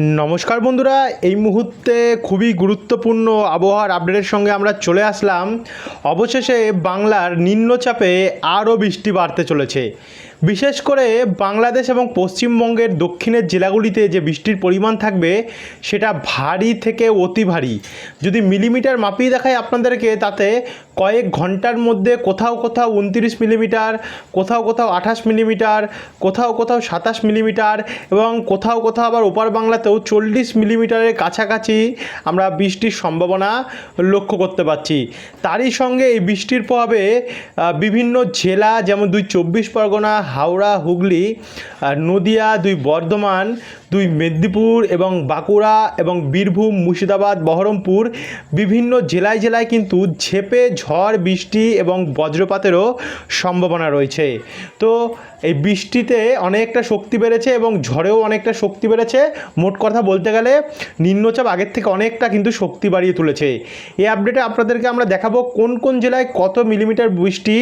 নমস্কার বন্ধুরা, এই মুহূর্তে খুবই গুরুত্বপূর্ণ আবহাওয়ার আপডেটের সঙ্গে আমরা চলে আসলাম। অবশেষে বাংলার নিম্নচাপে আরও বৃষ্টি বাড়তে চলেছে। বিশেষ করে বাংলাদেশ এবং পশ্চিমবঙ্গের দক্ষিণের জেলাগুলিতে যে বৃষ্টির পরিমাণ থাকবে, সেটা ভারী থেকে অতি ভারী। যদি মিলিমিটার মাপিয়ে দেখায় আপনাদেরকে, তাতে কয়েক ঘণ্টার মধ্যে কোথাও কোথাও উনত্রিশ মিলিমিটার, কোথাও কোথাও আঠাশ মিলিমিটার, কোথাও কোথাও সাতাশ মিলিমিটার এবং কোথাও কোথাও আবার ওপার বাংলাতেও চল্লিশ মিলিমিটারের কাছাকাছি আমরা বৃষ্টির সম্ভাবনা লক্ষ্য করতে পারছি। তারই সঙ্গে এই বৃষ্টির প্রভাবে বিভিন্ন জেলা, যেমন দুই চব্বিশ পরগনা হাওড়া হুগলি নদিয়া দুই বর্ধমান দুই মেদিনীপুর এবং বাঁকুড়া এবং বীরভূম, মুর্শিদাবাদ, বহরমপুর বিভিন্ন জেলায় জেলায় কিন্তু ঝেপে ঝড়, বৃষ্টি এবং বজ্রপাতেরও সম্ভাবনা রয়েছে। তো এই বৃষ্টিতে অনেকটা শক্তি বেড়েছে এবং ঝড়েও অনেকটা শক্তি বেড়েছে। মোট কথা বলতে গেলে নিম্নচাপ আগের থেকে অনেকটা কিন্তু শক্তি বাড়িয়ে তুলেছে। এই আপডেটে আপনাদেরকে আমরা দেখাবো কোন কোন জেলায় কত মিলিমিটার বৃষ্টি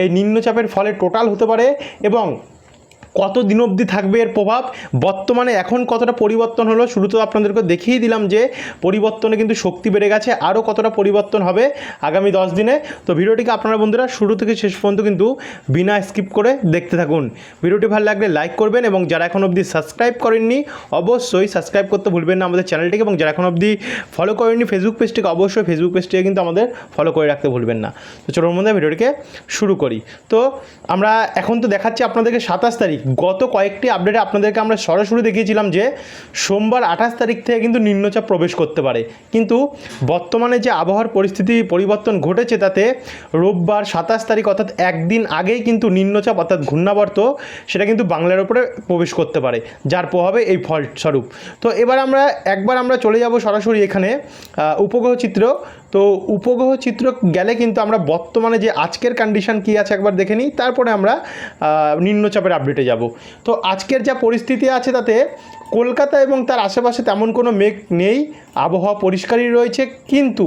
এই নিম্নচাপের ফলে টোটাল হতে পারে এবং কত দিন অবধি থাকবে এর প্রভাব? বর্তমানে এখন কতটা পরিবর্তন হলো শুরু তো আপনাদেরকে দেখিয়ে দিলাম যে পরিবর্তনে কিন্তু শক্তি বেড়ে গেছে, আরও কতটা পরিবর্তন হবে আগামী দশ দিনে। তো ভিডিওটিকে আপনারা বন্ধুরা শুরু থেকে শেষ পর্যন্ত কিন্তু বিনা স্কিপ করে দেখতে থাকুন। ভিডিওটি ভালো লাগলে লাইক করবেন এবং যারা এখন অবধি সাবস্ক্রাইব করেননি, অবশ্যই সাবস্ক্রাইব করতে ভুলবেন না আমাদের চ্যানেলটিকে এবং যারা এখন অবধি ফলো করেননি ফেসবুক পেজটিকে, অবশ্যই ফেসবুক পেজটিকে কিন্তু আমাদের ফলো করে রাখতে ভুলবেন না। তো চলুন মধ্যে ভিডিওটিকে শুরু করি। তো আমরা এখন তো দেখাচ্ছি আপনাদেরকে সাতাশ তারিখ। গত কয়েকটি আপডেটে আপনাদেরকে আমরা সরাসরি দেখিয়েছিলাম যে সোমবার আঠাশ তারিখ থেকে কিন্তু নিম্নচাপ প্রবেশ করতে পারে। কিন্তু বর্তমানে যে আবহাওয়ার পরিস্থিতি পরিবর্তন ঘটেছে, তাতে রোববার সাতাশ তারিখ অর্থাৎ একদিন আগেই কিন্তু নিম্নচাপ অর্থাৎ ঘূর্ণাবর্ত সেটা কিন্তু বাংলার উপরে প্রবেশ করতে পারে, যার প্রভাবে এই ফলস্বরূপ। তো এবার আমরা একবার আমরা চলে যাব সরাসরি এখানে উপগ্রহ চিত্র। তো উপগ্রহ চিত্র গেলে কিন্তু আমরা বর্তমানে যে আজকের কন্ডিশন কী আছে একবার দেখে নিই, তারপরে আমরা নিম্নচাপের আপডেটে যাব। তো আজকের যা পরিস্থিতি আছে তাতে কলকাতা এবং তার আশেপাশে তেমন কোনো মেঘ নেই, আবহাওয়া পরিষ্কারই রয়েছে। কিন্তু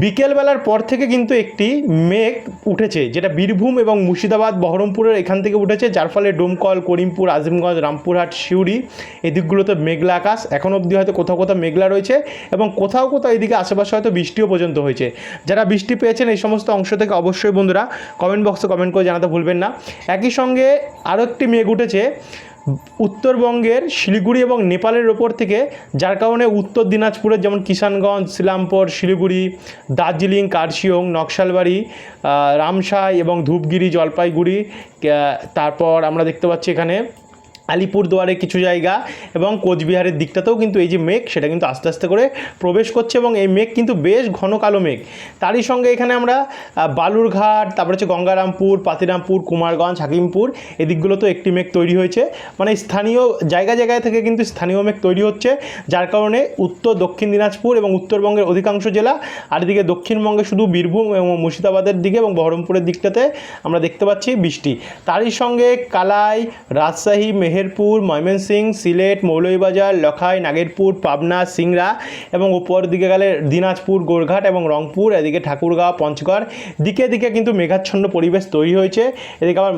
বিকেলবেলার পর থেকে কিন্তু একটি মেঘ উঠেছে, যেটা বীরভূম এবং মুর্শিদাবাদ, বহরমপুরের এখান থেকে উঠেছে, যার ফলে ডোমকল, করিমপুর, আজিমগঞ্জ, রামপুরহাট, সিউড়ি এদিকগুলোতে মেঘলা আকাশ। এখন অবধি হয়তো কোথাও কোথাও মেঘলা রয়েছে এবং কোথাও কোথাও এদিকে আশেপাশে হয়তো বৃষ্টিও পর্যন্ত হয়েছে। যারা বৃষ্টি পেয়েছেন এই সমস্ত অংশ থেকে অবশ্যই বন্ধুরা কমেন্ট বক্সে কমেন্ট করে জানাতে ভুলবেন না। একই সঙ্গে আরও একটি মেঘ উঠেছে উত্তরবঙ্গের শিলিগুড়ি এবং নেপালের ওপর থেকে, যার কারণে উত্তর দিনাজপুরের যেমন কিষানগঞ্জ, শিলামপুর, শিলিগুড়ি, দার্জিলিং, কার্শিয়ং, নকশালবাড়ি রামসাই এবং ধূপগিরি, জলপাইগুড়ি তারপর আমরা দেখতে পাচ্ছি এখানে আলিপুরদুয়ারে কিছু জায়গা এবং কোচবিহারের দিকটাতেও কিন্তু এই যে মেঘ, সেটা কিন্তু আস্তে আস্তে করে প্রবেশ করছে এবং এই মেঘ কিন্তু বেশ ঘন কালো মেঘ। তারই সঙ্গে এখানে আমরা বালুরঘাট, তারপরে হচ্ছে গঙ্গারামপুর, পাতিরামপুর, কুমারগঞ্জ, হাকিমপুর, এই দিকগুলোতেও একটি মেঘ তৈরি হয়েছে। মানে স্থানীয়, জায়গা জায়গায় থেকে কিন্তু স্থানীয় মেঘ তৈরি হচ্ছে, যার কারণে উত্তর, দক্ষিণ দিনাজপুর এবং উত্তরবঙ্গের অধিকাংশ জেলা, আর এদিকে দক্ষিণবঙ্গে শুধু বীরভূম এবং মুর্শিদাবাদের দিকে এবং বহরমপুরের দিকটাতে আমরা দেখতে পাচ্ছি বৃষ্টি। তারই সঙ্গে কালাই, রাজশাহী মেহেরপুর, ময়মনসিংহ, সিলেট, মৌলভীবাজার, লখাই, নাগেরপুর, পাবনা, সিংড়া এবং উপর দিকে গেলে দিনাজপুর, গোরঘাট এবং রংপুর, এদিকে ঠাকুরগাঁও, পঞ্চগড়। দিকে দিকে কিন্তু মেঘাচ্ছন্ন পরিবেশ তৈরি হয়েছে। এদিকে আবার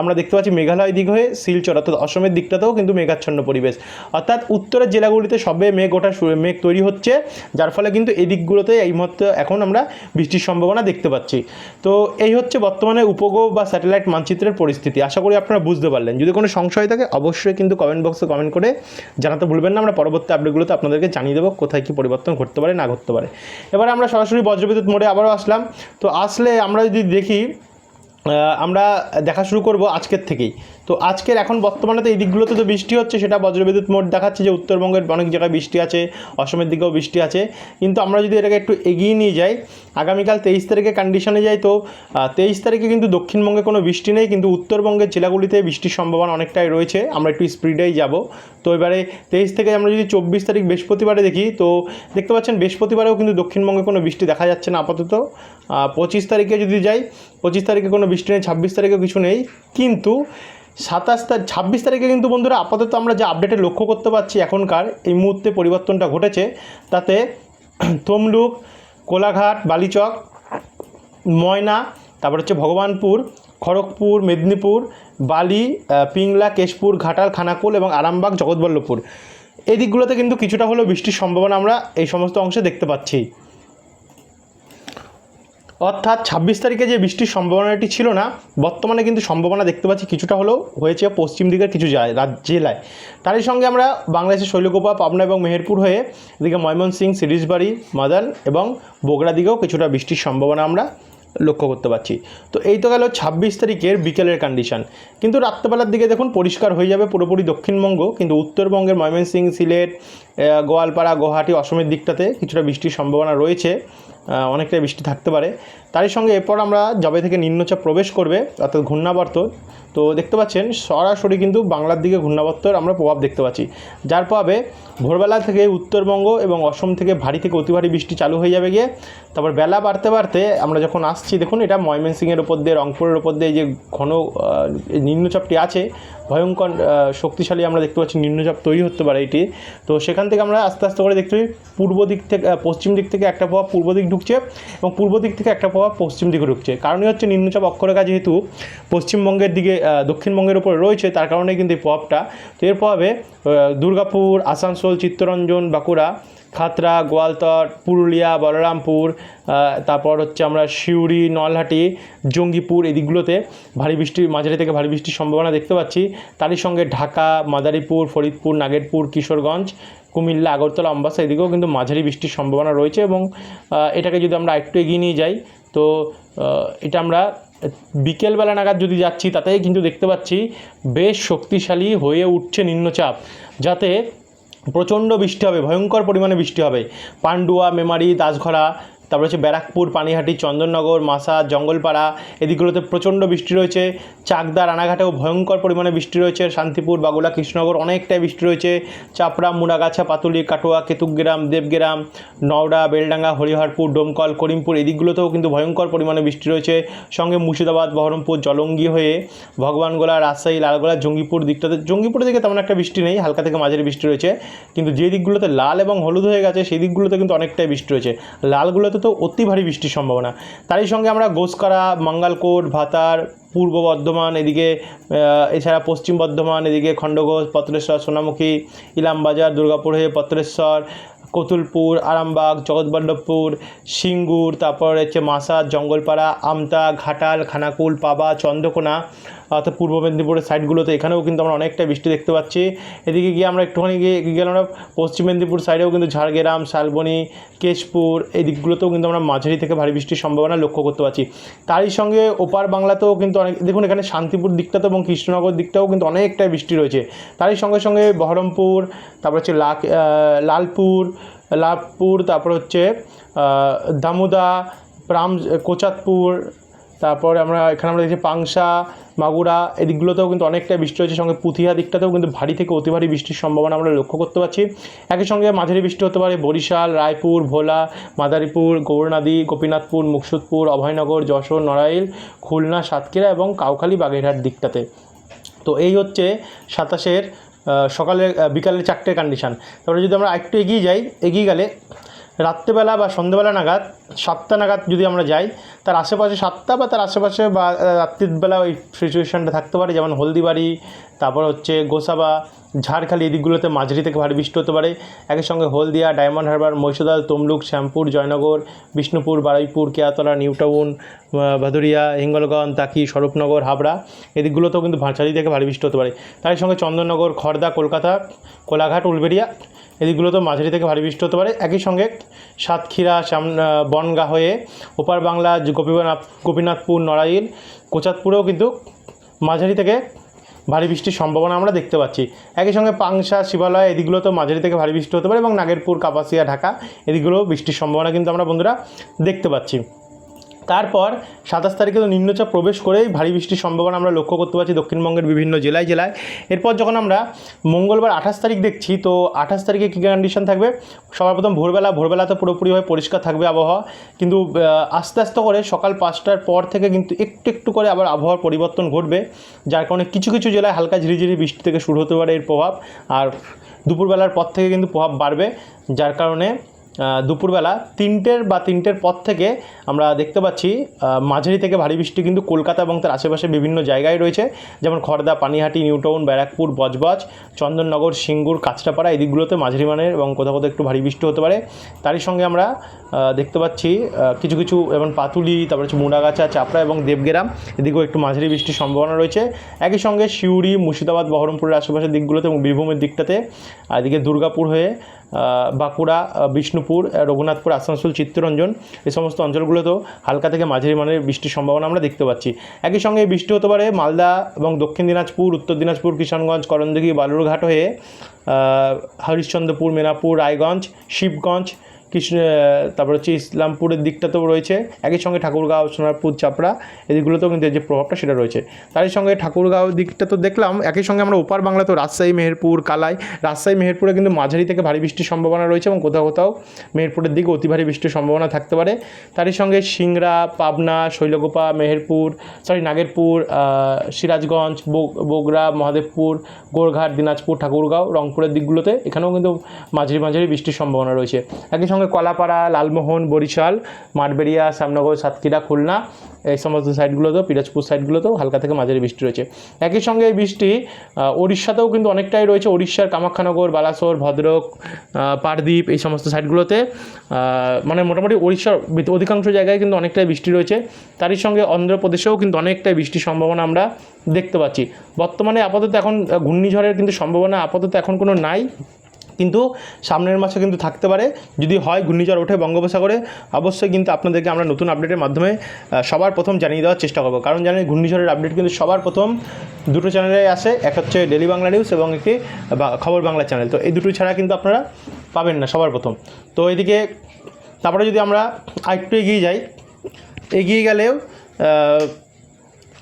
আমরা দেখতে পাচ্ছি মেঘালয় দিক হয়ে শিলচর, অর্থাৎ অসমের দিকটাতেও কিন্তু মেঘাচ্ছন্ন পরিবেশ। অর্থাৎ উত্তরের জেলাগুলিতে সবে মেঘ ওঠা মেঘ তৈরি হচ্ছে, যার ফলে কিন্তু এই দিকগুলোতে এই মুহূর্তে এখন আমরা বৃষ্টির সম্ভাবনা দেখতে পাচ্ছি। তো এই হচ্ছে বর্তমানে উপগ্রহ বা স্যাটেলাইট মানচিত্রের পরিস্থিতি। আশা করি আপনারা বুঝতে পারলেন। যদি কোনো সংশয় অবশ্যই কিন্তু কমেন্ট বক্সে কমেন্ট করে জানাতে ভুলবেন না। আমরা পরবর্তী আপডেটগুলোতে আপনাদেরকে জানিয়ে দেবো কোথায় কী পরিবর্তন ঘটতে পারে, না ঘটতে পারে। এবার আমরা সরাসরি বজ্রবিদ্যুৎ মোড়ে আবারও আসলাম। তো আসলে আমরা যদি দেখি আমরা দেখা শুরু করব আজকের থেকেই। তো আজকের এখন বর্তমানে তো এই দিকগুলোতে তো বৃষ্টি হচ্ছে, সেটা বজ্রবিদ্যুৎ মোট দেখাচ্ছে যে উত্তরবঙ্গের অনেক জায়গায় বৃষ্টি আছে, অসমের দিকেও বৃষ্টি আছে। কিন্তু আমরা যদি এটাকে একটু এগিয়ে নিয়ে যাই, আগামীকাল তেইশ তারিখে কন্ডিশনে যাই তো তেইশ তারিখে কিন্তু দক্ষিণবঙ্গে কোনো বৃষ্টি নেই, কিন্তু উত্তরবঙ্গের জেলাগুলিতে বৃষ্টির সম্ভাবনা অনেকটাই রয়েছে। আমরা একটু স্পিডেই যাব। তো এবারে তেইশ থেকে আমরা যদি চব্বিশ তারিখ বৃহস্পতিবারে দেখি, তো দেখতে পাচ্ছেন বৃহস্পতিবারেও কিন্তু দক্ষিণবঙ্গে কোনো বৃষ্টি দেখা যাচ্ছে না আপাতত। পঁচিশ তারিখে যদি যাই, পঁচিশ তারিখে কোনো বৃষ্টি নেই, ছাব্বিশ তারিখেও কিছু নেই। কিন্তু সাতাশ ছাব্বিশ তারিখে কিন্তু বন্ধুরা আপাতত আমরা যে আপডেটে লক্ষ্য করতে পারছি এখনকার, এই মুহূর্তে পরিবর্তনটা ঘটেছে। তাতে তমলুক, কোলাঘাট, বালিচক, ময়না, তারপর হচ্ছে ভগবানপুর, খড়গপুর, মেদিনীপুর, বালি পিংলা, কেশপুর, ঘাটাল, খানাকুল এবং আরামবাগ, জগৎবল্লভপুর। এই দিকগুলোতে কিন্তু কিছুটা হলেও বৃষ্টির সম্ভাবনা আমরা এই সমস্ত অংশে দেখতে পাচ্ছি। অর্থাৎ ছাব্বিশ তারিখে যে বৃষ্টির সম্ভাবনাটি ছিল না, বর্তমানে কিন্তু সম্ভাবনা দেখতে পাচ্ছি কিছুটা হলেও হয়েছে পশ্চিম দিকের কিছু জেলায়। তারই সঙ্গে আমরা বাংলাদেশের শৈলকোপা, পাবনা এবং মেহেরপুর হয়ে এদিকে ময়মনসিংহ সিরিজবাড়ি, মাদান এবং বগুড়া দিকেও কিছুটা বৃষ্টির সম্ভাবনা আমরা লক্ষ্য করতে পারছি। তো এই তো গেল ছাব্বিশ তারিখের বিকেলের কন্ডিশন কিন্তু রাত্রেবেলার দিকে দেখুন পরিষ্কার হয়ে যাবে পুরোপুরি দক্ষিণবঙ্গ, কিন্তু উত্তরবঙ্গের ময়মনসিং, সিলেট গোয়ালপাড়া, গুয়াহাটি, অসমের দিকটাতে কিছুটা বৃষ্টির সম্ভাবনা রয়েছে। অনেকটাই বৃষ্টি থাকতে পারে। তারই সঙ্গে এরপর আমরা জবে থেকে নিম্নচাপ প্রবেশ করবে, অর্থাৎ ঘূর্ণাবর্ত। তো দেখতে পাচ্ছেন, সরাসরি কিন্তু বাংলার দিকে ঘূর্ণাবর্তর আমরা প্রভাব দেখতে পাচ্ছি। যার প্রভাবে ভোরবেলা থেকে উত্তরবঙ্গ এবং অসম থেকে ভারী থেকে অতি ভারী বৃষ্টি চালু হয়ে যাবে গিয়ে, তারপর বেলা বাড়তে বাড়তে আমরা যখন আসছি, দেখুন এটা ময়মনসিংহের ওপর দিয়ে, রংপুরের ওপর দিয়ে যে ঘন নিম্নচাপটি আছে, ভয়ঙ্কর শক্তিশালী আমরা দেখতে পাচ্ছি নিম্নচাপ তৈরি হতে পারে এটি। তো সেখান থেকে আমরা আস্তে আস্তে করে দেখতে পাই, পূর্ব দিক থেকে পশ্চিম দিক থেকে একটা প্রভাব, পূর্ব দিক ঢুকছে এবং পূর্ব দিক থেকে একটা প্রভাব পশ্চিম দিকে ঢুকছে। কারণই হচ্ছে নিম্নচাপ অক্ষরেখা যেহেতু পশ্চিমবঙ্গের দিকে দক্ষিণবঙ্গের উপরে রয়েছে, তার কারণে কিন্তু এই প্রভাবটা। তো এর প্রভাবে দুর্গাপুর, আসানসোল, চিত্তরঞ্জন, বাঁকুড়া খাতড়া গোয়ালতর পুরুলিয়া, বলরামপুর তারপর হচ্ছে আমরা সিউড়ি, নলহাটি, জঙ্গিপুর এই দিকগুলোতে ভারী বৃষ্টির মাঝারি থেকে ভারী বৃষ্টির সম্ভাবনা দেখতে পাচ্ছি। তারই সঙ্গে ঢাকা, মাদারীপুর, ফরিদপুর, নাগেরপুর, কিশোরগঞ্জ, কুমিল্লা, আগরতলা, অম্বাসা এদিকেও কিন্তু মাঝারি বৃষ্টির সম্ভাবনা রয়েছে এবং এটাকে যদি আমরা একটু এগিয়ে নিয়ে যাই, তো এটা আমরা বিকেলবেলা নাগাদ যদি যাচ্ছি, তাতেই কিন্তু দেখতে পাচ্ছি বেশ শক্তিশালী হয়ে উঠছে নিম্নচাপ। যাতে প্রচণ্ড বৃষ্টি হবে ভয়ঙ্কর পরিমাণে বৃষ্টি হবে। পান্ডুয়া মেমারি দাসঘরা তারপরে হচ্ছে ব্যারাকপুর, পানিহাটি, চন্দননগর, মাসা, জঙ্গলপাড়া এদিকগুলোতে প্রচণ্ড বৃষ্টি রয়েছে। চাকদা, রানাঘাটেও ভয়ঙ্কর পরিমাণে বৃষ্টি রয়েছে। শান্তিপুর, বাগুলা, কৃষ্ণনগর অনেকটাই বৃষ্টি রয়েছে। চাপড়া, মুড়াগাছা, পাতুলি, কাটোয়া কেতুগ্রাম দেবগ্রাম, নওড়া, বেলডাঙ্গা, হরিহরপুর, ডোমকল, করিমপুর এদিকগুলোতেও কিন্তু ভয়ঙ্কর পরিমাণে বৃষ্টি রয়েছে। সঙ্গে মুর্শিদাবাদ, বহরমপুর জলঙ্গি হয়ে ভগবানগোলা, রাজশাহী, লালগোলা, জঙ্গিপুর দিকটাতে জঙ্গিপুরের দিকে তেমন একটা বৃষ্টি নেই, হালকা থেকে মাঝারি বৃষ্টি রয়েছে। কিন্তু যে দিকগুলোতে লাল এবং হলুদ হয়ে গেছে, সেই দিকগুলোতে কিন্তু অনেকটাই বৃষ্টি রয়েছে। লালগুলোতে তো অতি ভারী বৃষ্টির সম্ভাবনা। তারই সঙ্গে আমরা গোসকারা, মাঙ্গালকোট, ভাতার, পূর্ব বর্ধমান, এদিকে এছাড়া পশ্চিম বর্ধমান, এদিকে খণ্ডঘোষ, পত্রেশ্বর, সোনামুখী, ইলামবাজার, দুর্গাপুর হয়ে পত্রেশ্বর, কতুলপুর, আরামবাগ, জগৎবল্লভপুর, সিঙ্গুর, তারপর হচ্ছে মাসাদ, জঙ্গলপাড়া, আমতা, ঘাটাল, খানাকুল, পাবা, চন্দ্রকোনা অর্থাৎ পূর্ব মেদিনীপুরের সাইডগুলোতে। এখানেও কিন্তু আমরা অনেকটা বৃষ্টি দেখতে পাচ্ছি। এদিকে গিয়ে আমরা একটুখানি গিয়ে গেলাম আমরা পশ্চিম মেদিনীপুর সাইডেও কিন্তু ঝাড়গ্রাম, শালবনি, কেশপুর এই দিকগুলোতেও কিন্তু আমরা মাঝারি থেকে ভারী বৃষ্টির সম্ভাবনা লক্ষ্য করতে পারছি। তারই সঙ্গে ওপার বাংলাতেও কিন্তু অনেক, দেখুন এখানে শান্তিপুর দিকটাতে এবং কৃষ্ণনগর দিকটাও কিন্তু অনেকটাই বৃষ্টি রয়েছে। তারই সঙ্গে সঙ্গে বহরমপুর, তারপর হচ্ছে লাক লালপুর, লাভপুর, তারপর হচ্ছে দামোদা, প্রাম, কোচাতপুর তারপরে আমরা এখানে আমরা দেখছি পাংশা, মাগুরা এই দিকগুলোতেও কিন্তু অনেকটা বৃষ্টি হচ্ছে সঙ্গে পুঁথিয়া দিকটাতেও কিন্তু ভারী থেকে অতি ভারী বৃষ্টির সম্ভাবনা আমরা লক্ষ্য করতে পারছি। একই সঙ্গে মাঝারি বৃষ্টি হতে পারে বরিশাল, রায়পুর, ভোলা, মাদারীপুর, গৌরনদী, গোপীনাথপুর, মুকসুদপুর, অভয়নগর, যশোর, নড়াইল, খুলনা, সাতক্ষীরা এবং কাউখালী বাগেরহাট দিকটাতে। তো এই হচ্ছে সাতাশের সকালে বিকালের চারটে কন্ডিশান তারপরে যদি আমরা একটু এগিয়ে যাই, এগিয়ে গেলে রাত্রেবেলা বা সন্ধ্যেবেলা নাগাদ, সাতটা নাগাদ যদি আমরা যাই, তার আশেপাশে সাতটা বা তার আশেপাশে বা রাত্রিবেলা ওই সিচুয়েশানটা থাকতে পারে, যেমন হলদিবাড়ি, তারপর হচ্ছে গোসাবা, ঝাড়খালি এদিকগুলোতে দিকগুলোতে মাঝারি থেকে ভারী বৃষ্টি হতে পারে। একই সঙ্গে হলদিয়া, ডায়মন্ড হারবার, মহিষাদল, তমলুক, শ্যামপুর, জয়নগর, বিষ্ণুপুর, বারুইপুর কেয়াতলা নিউটাউন ভাদুরিয়া, হিঙ্গলগঞ্জ, তাকি, স্বরূপনগর, হাবড়া এদিকগুলোতেও কিন্তু ভাঁচারি থেকে ভারী বৃষ্টি হতে পারে। তার সঙ্গে চন্দননগর খড়দা কলকাতা, কোলাঘাট, উলবেড়িয়া এদিকগুলোতেও মাঝারি থেকে ভারী বৃষ্টি হতে পারে। একই সঙ্গে সাতক্ষীরা আহ, বনগাঁ হয়ে ওপার বাংলা গোপীনাথ গোপীনাথপুর নড়াইল কোচাতপুরেও কিন্তু মাঝারি থেকে ভারী বৃষ্টির সম্ভাবনা আমরা দেখতে পাচ্ছি। একই সঙ্গে পাংশা শিবালয় এদিকগুলো তো মাঝারি থেকে ভারী বৃষ্টি হতে পারে এবং নাগেরপুর কাপাসিয়া ঢাকা এদিকগুলোও বৃষ্টির সম্ভাবনা কিন্তু আমরা বন্ধুরা দেখতে পাচ্ছি। তারপর সাতাশ তারিখে তো নিম্নচাপ প্রবেশ করেই ভারী বৃষ্টির সম্ভাবনা আমরা লক্ষ্য করতে পারছি দক্ষিণবঙ্গের বিভিন্ন জেলায় জেলায়। এরপর যখন আমরা মঙ্গলবার আঠাশ তারিখ দেখছি, তো আঠাশ তারিখে কী কন্ডিশন থাকবে? সবার প্রথম ভোরবেলা ভোরবেলা তো পুরোপুরিভাবে পরিষ্কার থাকবে আবহাওয়া। কিন্তু আস্তে আস্তে করে সকাল পাঁচটার পর থেকে কিন্তু একটু একটু করে আবার আবহাওয়ার পরিবর্তন ঘটবে, যার কারণে কিছু কিছু জেলায় হালকা ঝিরিঝিরি বৃষ্টি থেকে শুরু হতে পারে এর প্রভাব। আর দুপুরবেলার পর থেকে কিন্তু প্রভাব বাড়বে, যার কারণে দুপুরবেলা তিনটের বা তিনটের পর থেকে আমরা দেখতে পাচ্ছি মাঝারি থেকে ভারী বৃষ্টি কিন্তু কলকাতা এবং তার আশেপাশে বিভিন্ন জায়গায় রয়েছে। যেমন খড়দা পানিহাটি, নিউটাউন, ব্যারাকপুর, বজবজ, চন্দননগর, সিঙ্গুর, কাঁচরাপাড়া এই দিকগুলোতে মাঝারি মানের এবং কোথাও কোথাও একটু ভারী বৃষ্টি হতে পারে। তারই সঙ্গে আমরা দেখতে পাচ্ছি কিছু কিছু যেমন পাতুলি, তারপরে হচ্ছে মুড়াগাছা, চাপড়া এবং দেবগেরাম এদিকেও একটু মাঝারি বৃষ্টির সম্ভাবনা রয়েছে। একই সঙ্গে সিউড়ি, মুর্শিদাবাদ, বহরমপুরের আশেপাশের দিকগুলোতে এবং বীরভূমের দিকটাতে, আর এদিকে দুর্গাপুর হয়ে বাঁকুড়া বিষ্ণুপুর রঘুনাথপুর, আসানসোল, চিত্তরঞ্জন এই সমস্ত অঞ্চলগুলোতেও হালকা থেকে মাঝারি মানের বৃষ্টির সম্ভাবনা আমরা দেখতে পাচ্ছি। একই সঙ্গে এই বৃষ্টি হতে পারে মালদা এবং দক্ষিণ দিনাজপুর, উত্তর দিনাজপুর, কিষানগঞ্জ, করণদিঘি, বালুরঘাট হয়ে হরিশ্চন্দ্রপুর, মেনাপুর, রায়গঞ্জ, শিবগঞ্জ কৃষ্ণ, তারপর হচ্ছে ইসলামপুরের দিকটাতেও রয়েছে। একই সঙ্গে ঠাকুরগাঁও, সোনারপুর, চাপড়া, এদিকগুলোতেও কিন্তু যে প্রভাবটা সেটা রয়েছে। তারই সঙ্গে ঠাকুরগাঁও দিকটা তো দেখলাম, একই সঙ্গে আমরা ওপার বাংলা তো রাজশাহী, মেহেরপুর, কালাই, রাজশাহী, মেহেরপুরে কিন্তু মাঝারি থেকে ভারী বৃষ্টির সম্ভাবনা রয়েছে এবং কোথাও কোথাও মেহেরপুরের দিকে অতি ভারী বৃষ্টির সম্ভাবনা থাকতে পারে। তারই সঙ্গে সিংড়া, পাবনা শৈলগোপা মেহেরপুর সরি নাগেরপুর সিরাজগঞ্জ বগ- বগুড়া, মহাদেবপুর, গোরঘাট, দিনাজপুর, ঠাকুরগাঁও, রংপুরের দিকগুলোতে এখানেও কিন্তু মাঝারি মাঝারি বৃষ্টির সম্ভাবনা রয়েছে। একই সঙ্গে কলাপাড়া, লালমোহন, বরিশাল, মাঠবেড়িয়া, শ্যামনগর, সাতক্ষীরা, খুলনা, এই সমস্ত সাইডগুলোতেও, পিরাজপুর সাইডগুলোতেও হালকা থেকে মাঝারি বৃষ্টি রয়েছে। একই সঙ্গে এই বৃষ্টি উড়িষ্যাতেও কিন্তু অনেকটাই রয়েছে। উড়িষ্যার কামাখ্যানগর, বালাসোর, ভদ্রক পারদ্বীপ এই সমস্ত সাইডগুলোতে মানে মোটামুটি ভিত- অধিকাংশ জায়গায় কিন্তু অনেকটাই বৃষ্টি রয়েছে। তারই সঙ্গে অন্ধ্রপ্রদেশেও কিন্তু অনেকটাই বৃষ্টির সম্ভাবনা আমরা দেখতে পাচ্ছি। বর্তমানে আপাতত এখন ঘূর্ণিঝড়ের কিন্তু সম্ভাবনা আপাতত এখন কোনো নাই। কিন্তু সামনের মাসে কিন্তু থাকতে পারে। যদি হয় ঘূর্ণিঝড় ওঠে বঙ্গোপসাগরে, অবশ্যই কিন্তু আপনাদেরকে আমরা নতুন আপডেটের মাধ্যমে সবার প্রথম জানিয়ে দেওয়ার চেষ্টা করব। কারণ জানেন, ঘূর্ণিঝড়ের আপডেট কিন্তু সবার প্রথম দুটো চ্যানেলে আসে। এক হচ্ছে ডেলি বাংলা নিউজ এবং একটি খবর বাংলা চ্যানেল তো এই দুটো ছাড়া কিন্তু আপনারা পাবেন না সবার প্রথম। তো এদিকে তারপরে যদি আমরা আরেকটু এগিয়ে যাই, এগিয়ে গেলেও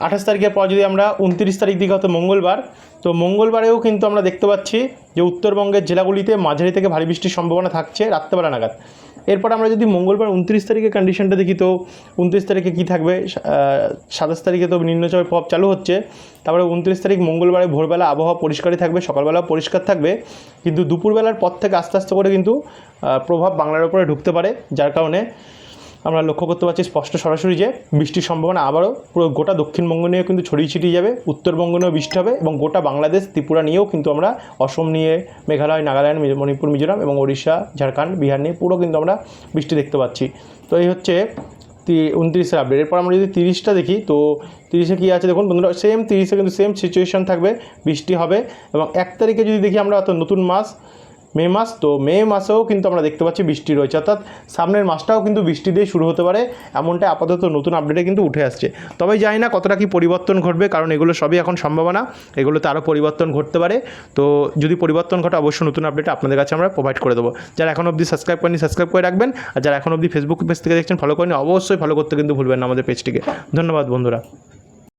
আঠাশ তারিখের পর যদি আমরা উনত্রিশ তারিখ দিকে হতো মঙ্গলবার, তো মঙ্গলবারেও কিন্তু আমরা দেখতে পাচ্ছি যে উত্তরবঙ্গের জেলাগুলিতে মাঝারি থেকে ভারী বৃষ্টির সম্ভাবনা থাকছে রাত্রেবেলা নাগাদ। এরপর আমরা যদি মঙ্গলবার উনত্রিশ তারিখের কন্ডিশনটা দেখি, তো উনত্রিশ তারিখে কী থাকবে? সাতাশ তারিখে তো নিম্নচাপের প্রভাব চালু হচ্ছে। তারপরে উনত্রিশ তারিখ মঙ্গলবারে ভোরবেলা আবহাওয়া পরিষ্কারই থাকবে সকালবেলা পরিষ্কার থাকবে। কিন্তু দুপুরবেলার পর থেকে আস্তে আস্তে করে কিন্তু প্রভাব বাংলার উপরে ঢুকতে পারে, যার কারণে আমরা লক্ষ্য করতে পারছি স্পষ্ট সরাসরি যে বৃষ্টির সম্ভাবনা আবারও পুরো গোটা দক্ষিণবঙ্গ নিয়েও কিন্তু ছড়িয়ে ছিটিয়ে যাবে, উত্তরবঙ্গ নিয়েও বৃষ্টি হবে এবং গোটা বাংলাদেশ, ত্রিপুরা নিয়েও কিন্তু আমরা অসম নিয়ে, মেঘালয়, নাগাল্যান্ড মণিপুর, মিজোরাম এবং ওড়িশা, ঝাড়খণ্ড, বিহার নিয়ে পুরো কিন্তু আমরা বৃষ্টি দেখতে পাচ্ছি। তো এই হচ্ছে উনত্রিশের আপডেট এরপর আমরা যদি তিরিশটা দেখি, তো তিরিশে কী আছে দেখুন বন্ধুরা সেম তিরিশে কিন্তু সেম সিচুয়েশন থাকবে, বৃষ্টি হবে এবং এক তারিখে যদি দেখি আমরা অর্থাৎ নতুন মাস মে মাস, তো মে মাসেও কিন্তু আমরা দেখতে পাচ্ছি বৃষ্টি রয়েছে। অর্থাৎ সামনের মাসটাও কিন্তু বৃষ্টি দিয়ে শুরু হতে পারে এমনটা আপাতত নতুন আপডেটে কিন্তু উঠে আসছে। তবে জানি না কতটা কি পরিবর্তন ঘটবে, কারণ এগুলো সবই এখন সম্ভাবনা। এগুলোতে আরও পরিবর্তন ঘটতে পারে। তো যদি পরিবর্তন ঘটে, অবশ্যই নতুন আপডেট আপনাদের কাছে আমরা প্রোভাইড করে দেবো। যারা এখন অবধি সাবস্ক্রাইব করেনি সাবস্ক্রাইব করে রাখবেন। আর যারা এখন অবধি ফেসবুক পেজ থেকে দেখছেন ফলো করেনি অবশ্যই ফলো করতে কিন্তু ভুলবেন না আমাদের পেজটিকে ধন্যবাদ বন্ধুরা।